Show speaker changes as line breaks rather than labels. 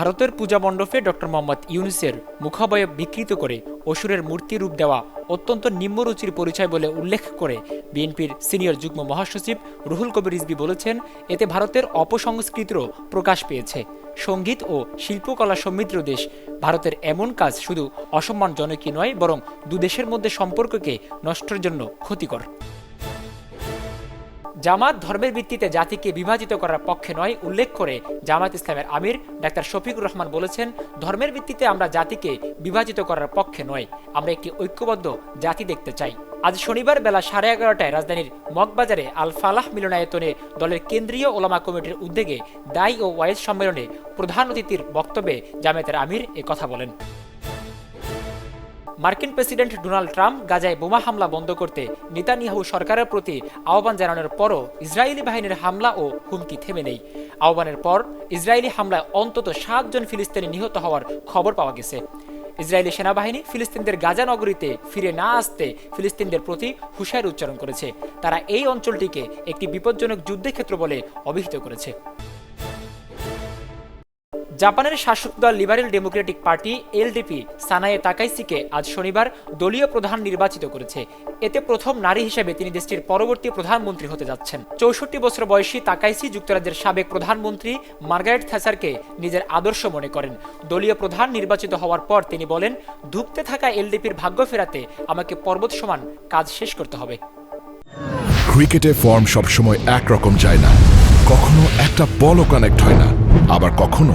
ভারতের পূজা মণ্ডপে ডক্টর মোহাম্মদ ইউনুসের মুখাবয়ব বিকৃত করে অসুরের মূর্তি রূপ দেওয়া অত্যন্ত নিম্নরুচির পরিচয় বলে উল্লেখ করে বিএনপির সিনিয়র যুগ্ম মহাসচিব রুহুল কবির রিজবি বলেছেন, এতে ভারতের অপসংস্কৃতিরও প্রকাশ পেয়েছে। সংগীত ও শিল্পকলা সমৃদ্ধ দেশ। ভারতের এমন কাজ শুধু অসম্মানজনকই নয়, বরং দুদেশের মধ্যে সম্পর্ককে নষ্টের জন্য ক্ষতিকর। জামাত ধর্মের ভিত্তিতে জাতিকে বিভাজিত করার পক্ষে নয়, উল্লেখ করে জামাত ইসলামের আমির ডাক্তার শফিকুর রহমান বলেছেন, ধর্মের ভিত্তিতে আমরা জাতিকে বিভাজিত করার পক্ষে নয়, আমরা একটি ঐক্যবদ্ধ জাতি দেখতে চাই। আজ শনিবার বেলা সাড়ে এগারোটায় রাজধানীর মগবাজারে আল ফালাহ মিলনায়তনে দলের কেন্দ্রীয় ওলামা কমিটির উদ্যোগে দায়ী ও ওয়াইজ সম্মেলনে প্রধান অতিথির বক্তব্যে জামায়াতের আমির কথা বলেন। মার্কিন প্রেসিডেন্ট ডোনাল্ড ট্রাম্প গাজায় বোমা হামলা বন্ধ করতে নেতানিয়াহু সরকারের প্রতি আহ্বান জানানোর পরও ইসরায়েলি বাহিনীর হামলা ও হুমকি থেমে নেই। আহ্বানের পর ইসরায়েলি হামলায় অন্তত সাতজন ফিলিস্তিনি নিহত হওয়ার খবর পাওয়া গেছে। ইসরায়েলি সেনাবাহিনী ফিলিস্তিনদের গাজা নগরীতে ফিরে না আসতে ফিলিস্তিনদের প্রতি হুঁশিয়ারি উচ্চারণ করেছে। তারা এই অঞ্চলটিকে একটি বিপজ্জনক যুদ্ধক্ষেত্র বলে অভিহিত করেছে। জাপানের শাসক দল liberal democratic party LDP Sanae তাকাইসিকে আজ শনিবার দলীয় প্রধান নির্বাচিত করেছে। এতে প্রথম নারী হিসেবে তিনি দেশটির পরবর্তী প্রধানমন্ত্রী হতে যাচ্ছেন। চৌষট্টি বছর বয়সী তাকাইসি যুক্তরাজ্যের সাবেক প্রধানমন্ত্রী মার্গারেট থ্যাচারকে নিজের আদর্শ মনে করেন। দলীয় প্রধান নির্বাচিত হওয়ার পর তিনি বলেন, ধুঁকতে থাকা এলডিপির ভাগ্য ফেরাতে আমাকে পর্বত সমান কাজ শেষ করতে হবে।
ক্রিকেটে ফর্ম সবসময় একরকম যায় না। কখনো একটা বলও কানেক্ট হয় না। আবার কখনো